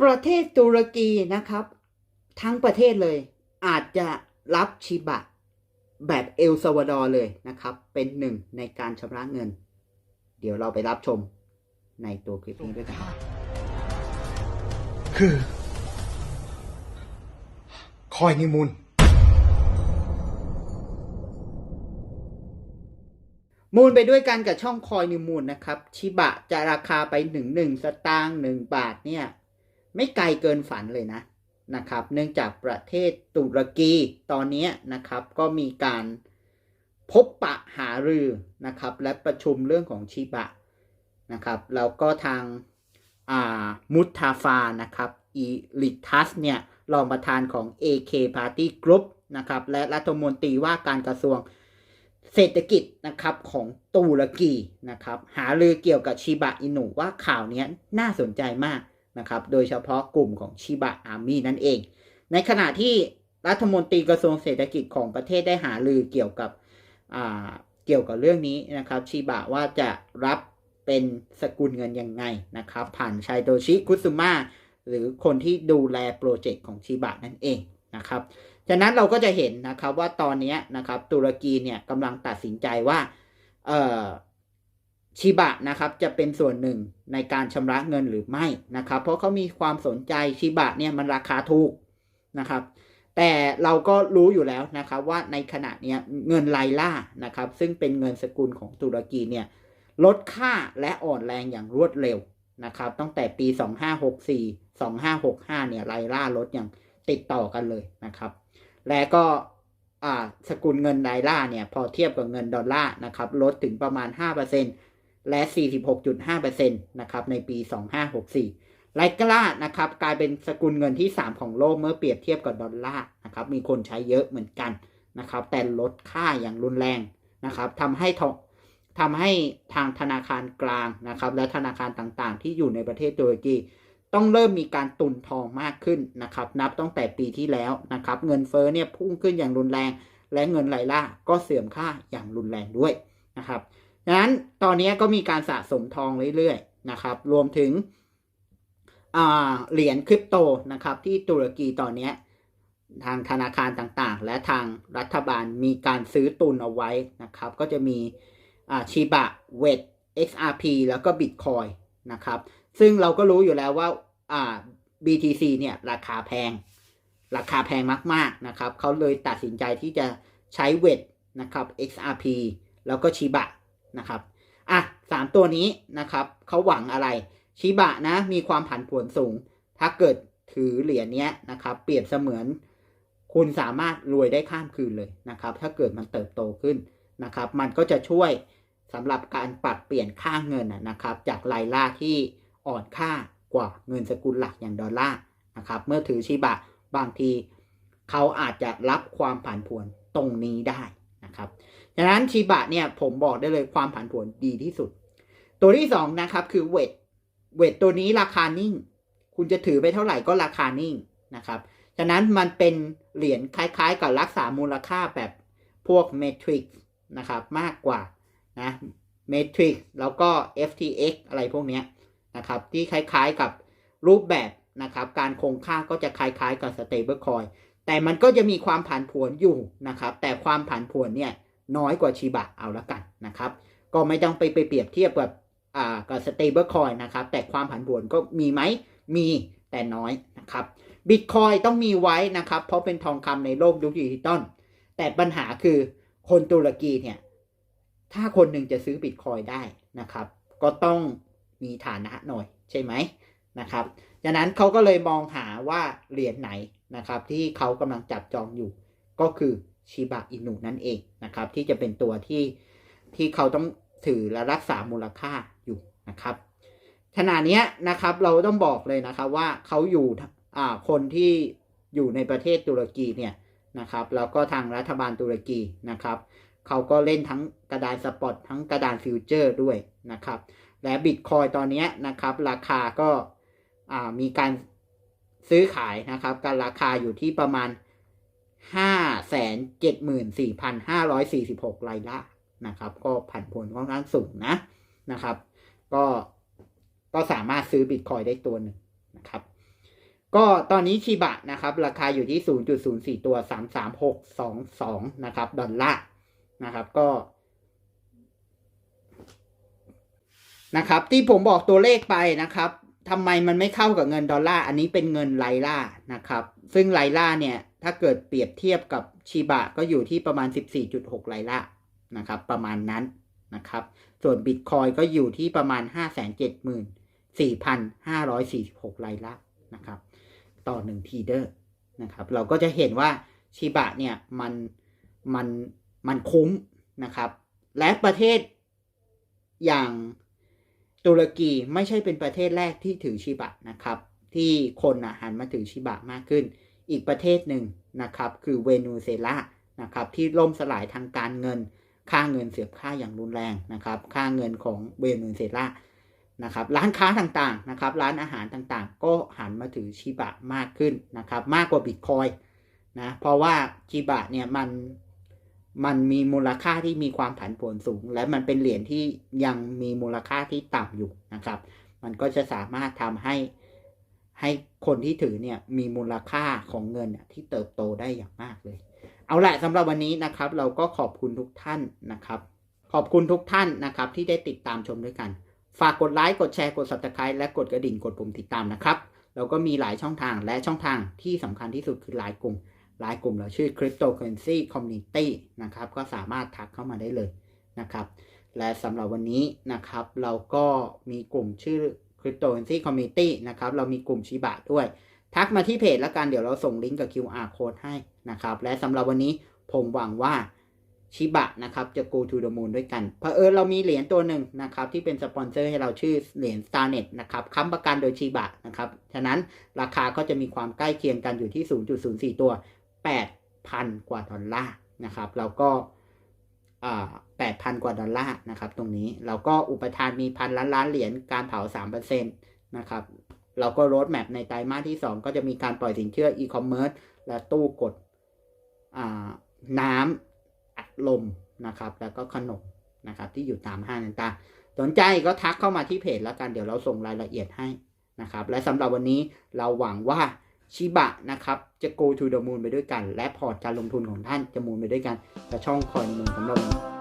ประเทศตุรกีนะครับ ทั้งประเทศเลย อาจจะรับชิบะ แบบเอลซาวาดอร์เลยนะครับ เป็นหนึ่งในการชำระเงิน เดี๋ยวเราไปรับชมในตัวคลิปนี้ด้วยกันคือ คอยนิมูลมูลไปด้วยกันกับช่องคอยนิวมูลนะครับ ชิบะจะราคาไปหนึ่งหนึ่งสตางค์หนึ่งบาทเนี่ย ไม่ไกลเกินฝันเลยนะนะครับ เนื่องจากประเทศตุรกีตอนนี้นะครับก็มีการพบปะหารือนะครับ และประชุมเรื่องของชิบะนะครับแล้วก็ทางอ่ามุตทาฟานะครับอีลิทัสเนี่ยรองประธานของ AK Party Group นะครับและรัฐมนตรีว่าการกระทรวงเศรษฐกิจนะครับของตุรกีนะครับหาลือเกี่ยวกับชิบะอินุว่าข่าวนี้น่าสนใจมาก นะครับ โดยเฉพาะกลุ่มของชิบะอาร์มี่นั่นเอง ในขณะที่รัฐมนตรีกระทรวงเศรษฐกิจของประเทศได้หาลือเกี่ยวกับเกี่ยวกับเรื่องนี้นะครับชิบะว่าจะรับเป็นสกุลเงินยังไงนะครับ ผ่านชัยโดชิคุซุมะหรือคนที่ดูแลโปรเจกต์ของชิบะนั่นเองนะครับจากนั้นเราก็จะเห็นนะครับว่าตอนนี้นะครับตุรกีเนี่ยกำลังตัดสินใจว่าเอ่อ ชิบะนะครับจะเป็นส่วนหนึ่งในการชำระเงินหรือไม่นะครับ เพราะเขามีความสนใจชิบะเนี่ยมันราคาถูกนะครับ แต่เราก็รู้อยู่แล้วนะครับว่าในขณะเนี้ยเงินไลล่านะครับ ซึ่งเป็นเงินสกุลของตุรกีเนี่ยลดค่าและอ่อนแรงอย่างรวดเร็วนะครับตั้งแต่ปี 2564 2565 เนี่ยไลล่าลดอย่างติดต่อกันเลยนะครับ และก็สกุลเงินไดล่าเนี่ยพอเทียบกับเงินดอลลาร์นะครับลดถึงประมาณ 5% และ 46.5%นะครับในปี 2564ไลกล่านะครับกลายเป็นสกุลเงินที่ 3 ของโลกเมื่อเปรียบเทียบกับดอลลาร์นะครับมีคนใช้เยอะเหมือนกันนะครับแต่ลดค่าอย่างรุนแรงนะครับทำให้ทองทำให้ทางธนาคารกลางนะครับและธนาคารต่างๆ ที่อยู่ในประเทศตุรกีต้องเริ่มมีการตุนทองมากขึ้นนะครับนับตั้งแต่ปีที่แล้วนะครับเงินเฟ้อเนี่ยพุ่งขึ้นอย่างรุนแรง และเงินไหลล่าก็เสื่อมค่าอย่างรุนแรงด้วยนะครับ ดังนั้นตอนนี้ก็มีการสะสมทองเรื่อยๆนะครับ รวมถึงเหรียญคริปโตนะครับ ที่ตุรกีตอนนี้ทางธนาคารต่างๆ และทางรัฐบาลมีการซื้อตุนเอาไว้นะครับ ก็จะมีชิบะเวท XRP แล้วก็บิตคอยนะครับ ซึ่งเราก็รู้อยู่แล้วว่าอ่า BTC เนี่ยราคาแพง ราคาแพงมากๆนะครับ เขาเลยตัดสินใจที่จะใช้เวทนะครับ XRP แล้วก็ชิบะ นะครับอะสามตัวนี้นะครับเขาหวังอะไรชิบะนะมีความผันผวนสูง ถ้าเกิดถือเหรียญเนี้ยนะครับ เปรียบเสมือน คุณสามารถรวยได้ข้ามคืนเลยนะครับ ถ้าเกิดมันเติบโตขึ้นนะครับ มันก็จะช่วยสำหรับการปรับเปลี่ยนค่าเงินนะนะครับ จากไลล่าที่อ่อนค่ากว่าเงินสกุลหลักอย่างดอลลาร์นะครับ เมื่อถือชิบะบางที เขาอาจจะรับความผันผวนตรงนี้ได้ นะครับดังนั้นชิบะเนี่ยผมบอกได้เลยความผันผวนดีที่สุด ตัวที่สองนะครับคือเวทเวทตัวนี้ราคานิ่ง คุณจะถือไปเท่าไหร่ก็ราคานิ่งนะครับฉะนั้นมันเป็นเหรียญคล้ายๆ กับรักษามูลค่าแบบพวกเมทริกนะครับมากกว่านะเมทริกแล้วก็ FTX อะไรพวกเนี้ยนะครับที่คล้ายๆกับรูปแบบนะครับการคงค่าก็จะคล้ายๆกับ stable coin แต่มันก็จะมีความผันผวนอยู่นะครับ แต่ความผันผวนเนี่ยน้อยกว่าชิบะเอาละกันนะครับ ก็ไม่ต้องไปไปเปรียบเทียบกับอ่ากับ stable coin นะครับ แต่ความผันผวนก็มีไหมมีแต่น้อยนะครับบิตคอยต้องมีไว้นะครับ เพราะเป็นทองคำในโลกยุคดิจิตอลแต่ปัญหาคือคนตุรกีเนี่ย ถ้าคนหนึ่งจะซื้อบิตคอยได้นะครับ ก็ต้องมีฐานะหน่อยใช่ไหมนะครับดังนั้นเขาก็เลยมองหาว่าเหรียญไหนนะครับที่เขากำลังจับจองอยู่ ก็คือชิบะอินุนั่นเองนะครับ ที่จะเป็นตัวที่ที่เขาต้องถือและรักษามูลค่าอยู่นะครับขณะนี้นะครับเราต้องบอกเลยนะครับว่าเขาอยู่อ่าคนที่อยู่ในประเทศตุรกีเนี่ยนะครับแล้วก็ทางรัฐบาลตุรกีนะครับเขาก็เล่นทั้งกระดานสปอตทั้งกระดานฟิวเจอร์ด้วยนะครับและบิตคอยตอนนี้นะครับราคาก็ มีการซื้อขายนะครับการราคาอยู่ที่ประมาณ 5 7 4 5 4 6รายละนะครับ ก็ผันผวนค่อนข้างสูงนะนะครับ ก็ก็สามารถซื้อบิตคอยได้ตัวหนึ่งนะครับ ก็ตอนนี้ชิบะนะครับ ราคาอยู่ที่ 0.04 ตัว 33622 นะครับ ดอลลาร์นะครับก็นะครับที่ผมบอกตัวเลขไปนะครับ ทำไมมันไม่เข้ากับเงินดอลลาร์อันนี้เป็นเงินไลล่านะครับ ซึ่งไลล่าเนี่ย ถ้าเกิดเปรียบเทียบกับชิบะก็อยู่ที่ประมาณ 14.6 ไลล่านะครับ ประมาณนั้นนะครับ ส่วนบิตคอยก็อยู่ที่ประมาณ 574,546 ไลล่านะครับ ต่อหนึ่งทีเดอร์นะครับ เราก็จะเห็นว่าชิบะเนี่ยมันมันมันคุ้มนะครับ และประเทศอย่าง ตุรกีไม่ใช่เป็นประเทศแรกที่ถือชิบะนะครับ ที่คนนะหันมาถือชิบะมากขึ้น อีกประเทศหนึ่งนะครับ คือเวเนซุเอลานะครับ ที่ล่มสลายทางการเงิน ค่าเงินเสียบค่าอย่างรุนแรงนะครับ ค่าเงินของเวเนซุเอลานะครับ ร้านค้าต่างๆนะครับ ร้านอาหารต่างๆ ก็หันมาถือชิบะมากขึ้นนะครับ มากกว่าบิตคอยนะ เพราะว่าชิบะเนี่ยมัน มันมีมูลค่าที่มีความผันผวนสูง และมันเป็นเหรียญที่ยังมีมูลค่าที่ต่ำอยู่นะครับ มันก็จะสามารถทำให้ให้คนที่ถือเนี่ยมีมูลค่าของเงินเนี่ยที่เติบโตได้อย่างมากเลย เอาละสำหรับวันนี้นะครับ เราก็ขอบคุณทุกท่านนะครับ ขอบคุณทุกท่านนะครับ ที่ได้ติดตามชมด้วยกัน ฝากกดไลค์กดแชร์กด subscribe และกดกระดิ่งกดปุ่มติดตามนะครับเราก็มีหลายช่องทางและช่องทางที่สำคัญที่สุดคือไลน์กลุ่ม ไลน์กลุ่มเราชื่อ Cryptocurrency Community นะครับ ก็สามารถทักเข้ามาได้เลยนะครับ และสำหรับวันนี้นะครับ เราก็มีกลุ่มชื่อ Cryptocurrency Community นะครับ เรามีกลุ่มชิบะด้วย ทักมาที่เพจแล้วกัน เดี๋ยวเราส่งลิงก์กับ QR code ให้นะครับ และสำหรับวันนี้ผมหวังว่าชิบะนะครับจะ go to the moon ด้วยกันเพอเอิญเรามีเหรียญตัวหนึ่งนะครับที่เป็นสปอนเซอร์ให้เราชื่อเหรียญ Starnet นะครับค้ำประกันโดยชิบะนะครับ ฉะนั้นราคาก็จะมีความใกล้เคียงกันอยู่ที่ 0.04 ตัว 8,000 กว่าดอลลาร์นะครับแล้วก็8,000กว่าดอลลาร์นะครับตรงนี้เราก็อุปทานมีพันล้านล้านเหรียญการเผา3%นะครับเราก็โรดแมปในไตรมาสที่ 2 ก็จะมีการปล่อยสินเชื่ออีคอมเมิร์ซและตู้กดน้ำอัดลมนะครับแล้วก็ขนมนะครับที่อยู่ตามห้างต่างๆสนใจก็ทักเข้ามาที่เพจแล้วกันเดี๋ยวเราส่งรายละเอียดให้นะครับและสำหรับวันนี้เราหวังว่า ชิบะนะครับจะ go to the moon ไปด้วยกัน และพอร์ตการลงทุนของท่านจะมูนไปด้วยกันกับช่องคอยมูนสำหรับวันนี้